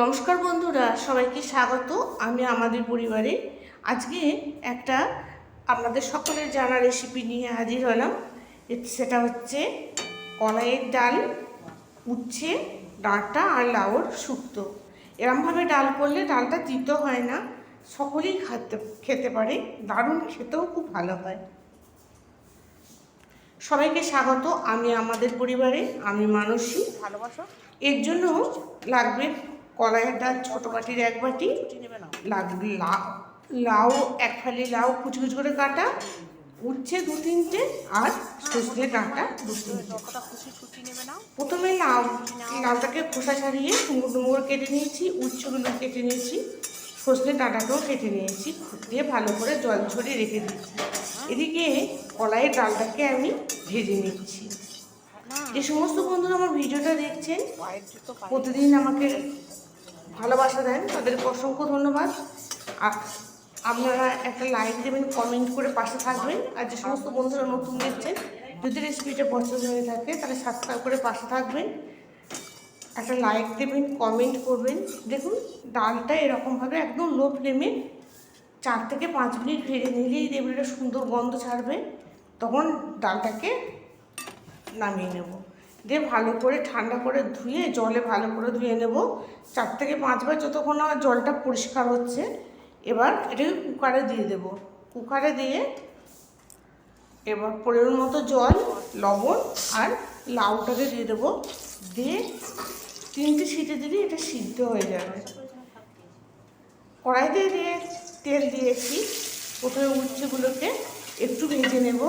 নমস্কার বন্ধুরা সবাইকে স্বাগত। আমি আমাদের পরিবারে। আজকে একটা আপনাদের সকলের জানা রেসিপি নিয়ে হাজির হলাম। সেটা হচ্ছে কলাইয়ের ডাল উচ্ছে ডাঁটা আর লাউর শুক্তো। এরমভাবে ডাল করলে ডালটা তিতো হয় না সকলেই খাতে খেতে পারে দারুণ খেতেও খুব ভালো হয়। সবাইকে স্বাগত। আমি আমাদের পরিবারে আমি মানসী। ভালোবাসো। এর জন্য লাগবে কলাইয়ের ডাল ছোট বাটির এক বাটি। লাউ। এক ফালি লাউ কুচি কুচি করে কাটা। উঠছে দু তিনটে আর সজনে ডাঁটা দু তিনটে। প্রথমে লাউ, লাউটাকে খোসা ছাড়িয়ে ডুমুর ডুমুর কেটে নিয়েছি উচ্ছেগুলো কেটে নিয়েছি সজনে ডাঁটাটাও কেটে নিয়েছি, দিয়ে ভালো করে জল ঝরিয়ে রেখে দিয়েছি। এদিকে কলাইয়ের ডালটাকে আমি ভেজে নিচ্ছি। যে সমস্ত বন্ধুরা আমার ভিডিওটা দেখছেন, প্রতিদিন আমাকে ভালোবাসা দেন, তাদেরকে অসংখ্য ধন্যবাদ। আপনারা একটা লাইক দেবেন, কমেন্ট করে পাশে থাকবেন। আর যে সমস্ত বন্ধুরা নতুন দেখছেন, যদি রেসিপিটা পছন্দ হয়ে থাকে, তাহলে সাবস্ক্রাইব করে পাশে থাকবেন। একটা লাইক দেবেন, কমেন্ট করবেন। দেখুন, ডালটা এরকমভাবে একদম লো ফ্লেমে চার থেকে পাঁচ মিনিট ভেজে নিলেই একটা সুন্দর গন্ধ ছাড়বে। তখন ডালটাকে নামিয়ে নেব। দিয়ে ভালো করে, ঠান্ডা করে ধুয়ে, জলে ভালো করে ধুয়ে নেব। চার থেকে পাঁচবার যতক্ষণ জলটা পরিষ্কার হচ্ছে, এবার এটাকে কুকারে দিয়ে দেব। কুকারে দিয়ে এবার পরিমাণ মতো জল, লবণ আর লাউটাকে দিয়ে দেবো। দিয়ে তিনটে সিটে দিলে এটা সিদ্ধ হয়ে যাবে। কড়াইতে দিয়ে তেল দিয়েছি। প্রথমে উচ্ছেগুলোকে একটু ভেজে নেব।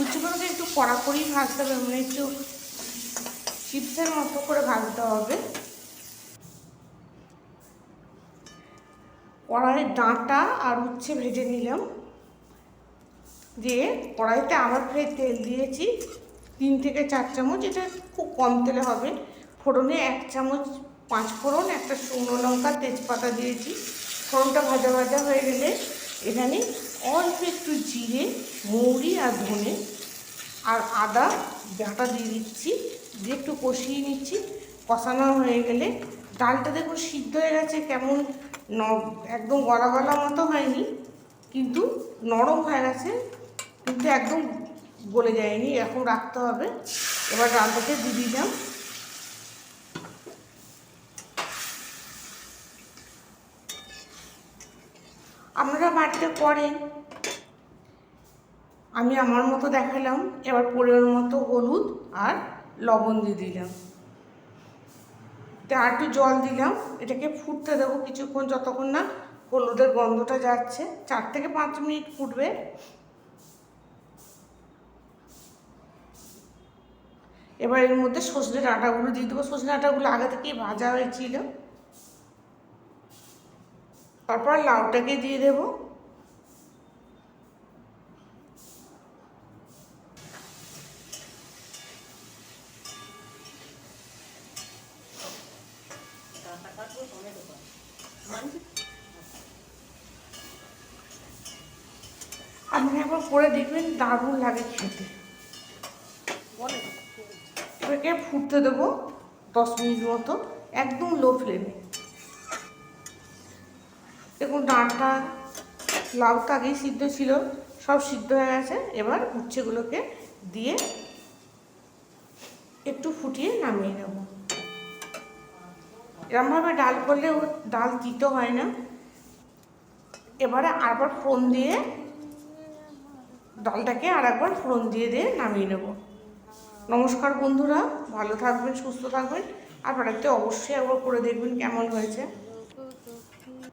উচ্চগুলোকে একটু কড়া করেই ভাজতে হবে মানে একটু চিপসের মতো করে ভাজতে হবে। কড়াইয়ের ডাঁটা আর উচ্ছে ভেজে নিলাম। দিয়ে কড়াইতে আবার ফের তেল দিয়েছি, তিন থেকে চার চামচ, এটা খুব কম তেলে হবে। ফোড়নে এক চামচ পাঁচ ফোড়ন, একটা শুকনো লঙ্কা, তেজপাতা দিয়েছি। ফোড়নটা ভাজা ভাজা হয়ে গেলে এখানে অল্প একটু জিরে, মৌরি আর ধনে আর আদা বাটা দিয়ে দিচ্ছি। দিয়ে একটু কষিয়ে নিচ্ছি। কষানো হয়ে গেলে ডালটা দেখুন সিদ্ধ হয়ে গেছে, কেমন ন একদম গলা গলা মতো হয়নি, কিন্তু নরম হয়ে গেছে, কিন্তু একদম গলে যায়নি। এখন রাখতে হবে। এবার ডালটাকে দিয়ে দিলাম। আপনারা বাড়িতে করেন। আমি আমার মতো দেখালাম, এবার পরিমাণ মতো হলুদ আর লবণ দিয়ে দিলাম। তা আর একটু জল দিলাম, এটাকে ফুটতে দেবো কিছুক্ষণ যতক্ষণ না হলুদের গন্ধটা যাচ্ছে। চার থেকে পাঁচ মিনিট ফুটবে। এবার এর মধ্যে সজনে ডাঁটাগুলো দিয়ে দেবো। সজনে ডাঁটাগুলো আগে থেকেই ভাজা হয়েছিল। তারপর লাউটাকে দিয়ে দেবো। আপনি একবার করে দেখবেন, দারুণ লাগে খেতে। এটাকে ফুটতে দেবো দশ মিনিট মতো, একদম লো ফ্লেমে দেখুন ডাঁটা লাউ তো আগেই সিদ্ধ ছিল, সব সিদ্ধ হয়ে গেছে। এবার উচ্ছেগুলোকে দিয়ে একটু ফুটিয়ে নামিয়ে নেব। এরমভাবে ডাল করলে ডাল তিতো হয় না। এবারে আরেকবার ফোড়ন দিয়ে ডালটাকে আর একবার ফোড়ন দিয়ে দিয়ে নামিয়ে নেব। নমস্কার বন্ধুরা, ভালো থাকবেন, সুস্থ থাকবেন, আর বাড়িতে অবশ্যই একবার করে দেখবেন কেমন হয়েছে।